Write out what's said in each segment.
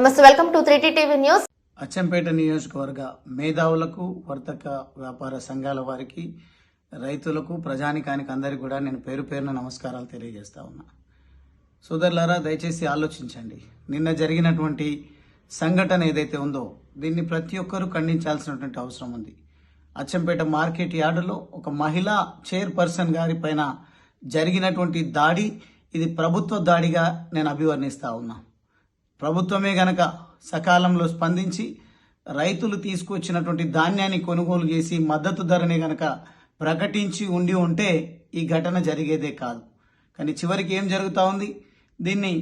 నమస్తే welcome to three TV news Achampet నియోజకవర్గ మేధావులకు వర్తక వ్యాపార సంఘాల వారికి రైతులకు ప్రజానికానికి అందరికీ కూడా నేను పేరు పేరున నమస్కారాలు తెలియజేస్తా ఉన్నా. సోదరులారా దయచేసి ఆలోచించండి. నిన్న జరిగినటువంటి సంఘటన ఏదైతే ఉందో దీన్ని ప్రతి ఒక్కరూ ఖండించాల్సినటువంటి అవసరం ఉంది. అచ్చంపేట మార్కెట్ యార్డులో ఒక మహిళా చైర్పర్సన్ గారి పైన జరిగినటువంటి దాడి ఇది ప్రభుత్వ దాడిగా నేను అభివర్ణిస్తా ఉన్నా. ప్రభుత్వమే గనక సకాలంలో స్పందించి రైతులు తీసుకొచ్చినటువంటి ధాన్యాన్ని కొనుగోలు చేసి మద్దతు ధరని గనక ప్రకటించి ఉండి ఉంటే ఈ ఘటన జరిగేదే కాదు. కానీ చివరికి ఏం జరుగుతూ ఉంది? దీన్ని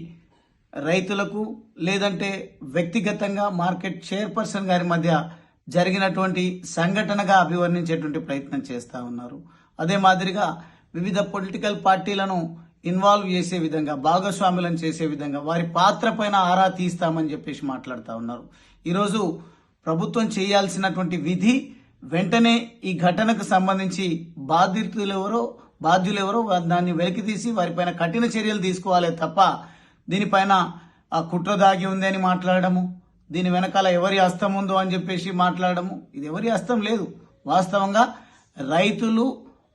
రైతులకు లేదంటే వ్యక్తిగతంగా మార్కెట్ చైర్పర్సన్ గారి మధ్య జరిగినటువంటి సంఘటనగా అభివర్ణించేటువంటి ప్రయత్నం చేస్తూ ఉన్నారు. అదే మాదిరిగా వివిధ పొలిటికల్ పార్టీలను ఇన్వాల్వ్ చేసే విధంగా భాగస్వాములను చేసే విధంగా వారి పాత్ర పైన ఆరా తీస్తామని చెప్పేసి మాట్లాడుతూ ఉన్నారు. ఈరోజు ప్రభుత్వం చేయాల్సినటువంటి విధి వెంటనే ఈ ఘటనకు సంబంధించి బాధితులు ఎవరో బాధ్యులు ఎవరో దాన్ని వెలికి తీసి వారిపైన కఠిన చర్యలు తీసుకోవాలి తప్ప దీనిపైన ఆ కుట్ర దాగి ఉంది అని మాట్లాడము దీని వెనకాల ఎవరి హస్తం ఉందో అని చెప్పేసి మాట్లాడము ఇది ఎవరి హస్తం లేదు. వాస్తవంగా రైతులు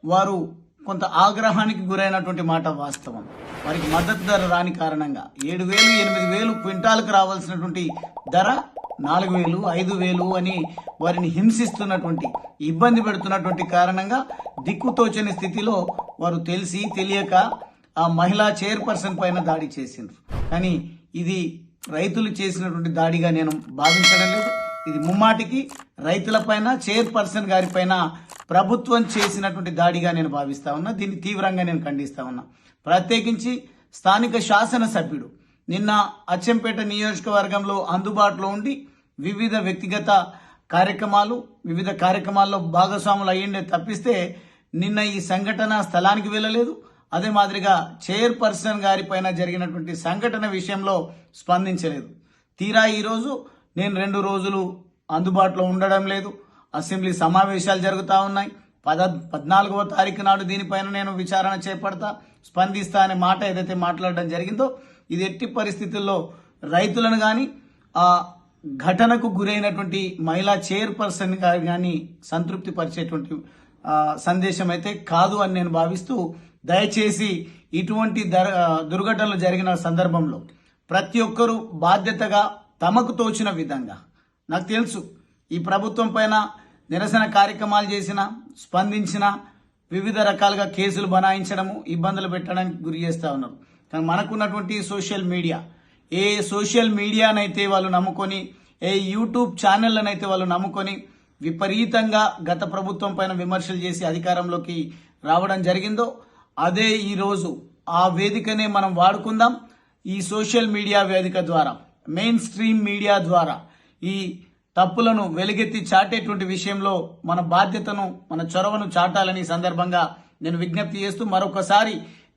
వారు కొంత ఆగ్రహానికి గురైనటువంటి మాట వాస్తవం. వారికి మద్దతు ధర రాని కారణంగా ఏడు వేలు ఎనిమిది వేలు క్వింటాలకు రావాల్సినటువంటి ధర నాలుగు వేలు ఐదు వేలు అని వారిని హింసిస్తున్నటువంటి ఇబ్బంది పెడుతున్నటువంటి కారణంగా దిక్కుతోచని స్థితిలో వారు తెలిసి తెలియక ఆ మహిళా చైర్పర్సన్ పైన దాడి చేసిండ్రు. కానీ ఇది రైతులు చేసినటువంటి దాడిగా నేను భావించడం లేదు. ఇది ముమ్మాటికి రైతులపైన చైర్పర్సన్ గారి పైన ప్రభుత్వం చేసినటువంటి దాడిగా నేను భావిస్తా ఉన్నా దీన్ని తీవ్రంగా నేను ఖండిస్తా ఉన్నా. ప్రత్యేకించి స్థానిక శాసనసభ్యుడు నిన్న అచ్చంపేట నియోజకవర్గంలో అందుబాటులో ఉండి వివిధ వ్యక్తిగత కార్యక్రమాలు వివిధ కార్యక్రమాల్లో భాగస్వాములు అయ్యిండే తప్పిస్తే నిన్న ఈ సంఘటన స్థలానికి వెళ్ళలేదు. అదే మాదిరిగా చైర్పర్సన్ గారి పైన జరిగినటువంటి సంఘటన విషయంలో స్పందించలేదు. తీరా ఈరోజు నేను రెండు రోజులు అందుబాటులో ఉండడం లేదు. అసెంబ్లీ సమావేశాలు జరుగుతూ ఉన్నాయి. పద పద్నాలుగవ తారీఖు నాడు దీనిపైన నేను విచారణ చేపడతా స్పందిస్తా అనే మాట ఏదైతే మాట్లాడడం జరిగిందో ఇది ఎట్టి పరిస్థితుల్లో రైతులను కానీ ఆ ఘటనకు గురైనటువంటి మహిళా చైర్పర్సన్ గారు కానీ సంతృప్తి పరిచేటువంటి సందేశం అయితే కాదు అని నేను భావిస్తూ దయచేసి ఇటువంటి దుర్ఘటనలు జరిగిన సందర్భంలో ప్రతి ఒక్కరూ బాధ్యతగా తమకు తోచిన విధంగా నాకు తెలుసు ఈ ప్రభుత్వం పైన నిరసన కార్యక్రమాలు చేసిన స్పందించిన వివిధ రకాలుగా కేసులు బనాయించడము ఇబ్బందులు పెట్టడానికి గురి చేస్తూ ఉన్నారు. కానీ మనకున్నటువంటి సోషల్ మీడియా ఏ సోషల్ మీడియానైతే వాళ్ళు నమ్ముకొని ఏ యూట్యూబ్ ఛానళ్ళనైతే వాళ్ళు నమ్ముకొని విపరీతంగా గత ప్రభుత్వం పైన విమర్శలు చేసి అధికారంలోకి రావడం జరిగిందో అదే ఈరోజు ఆ వేదికనే మనం వాడుకుందాం. ఈ సోషల్ మీడియా వేదిక ద్వారా మెయిన్ స్ట్రీమ్ మీడియా ద్వారా ఈ తప్పులను వెలుగెత్తి చాటేటువంటి విషయంలో మన బాధ్యతను మన చొరవను చాటాలని సందర్భంగా నేను విజ్ఞప్తి చేస్తూ మరొకసారి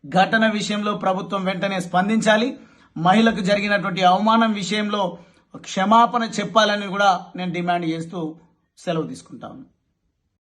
ఘటన విషయంలో ప్రభుత్వం వెంటనే స్పందించాలి. మహిళకు జరిగినటువంటి అవమానం విషయంలో క్షమాపణ చెప్పాలని కూడా నేను డిమాండ్ చేస్తూ సెలవు తీసుకుంటాను.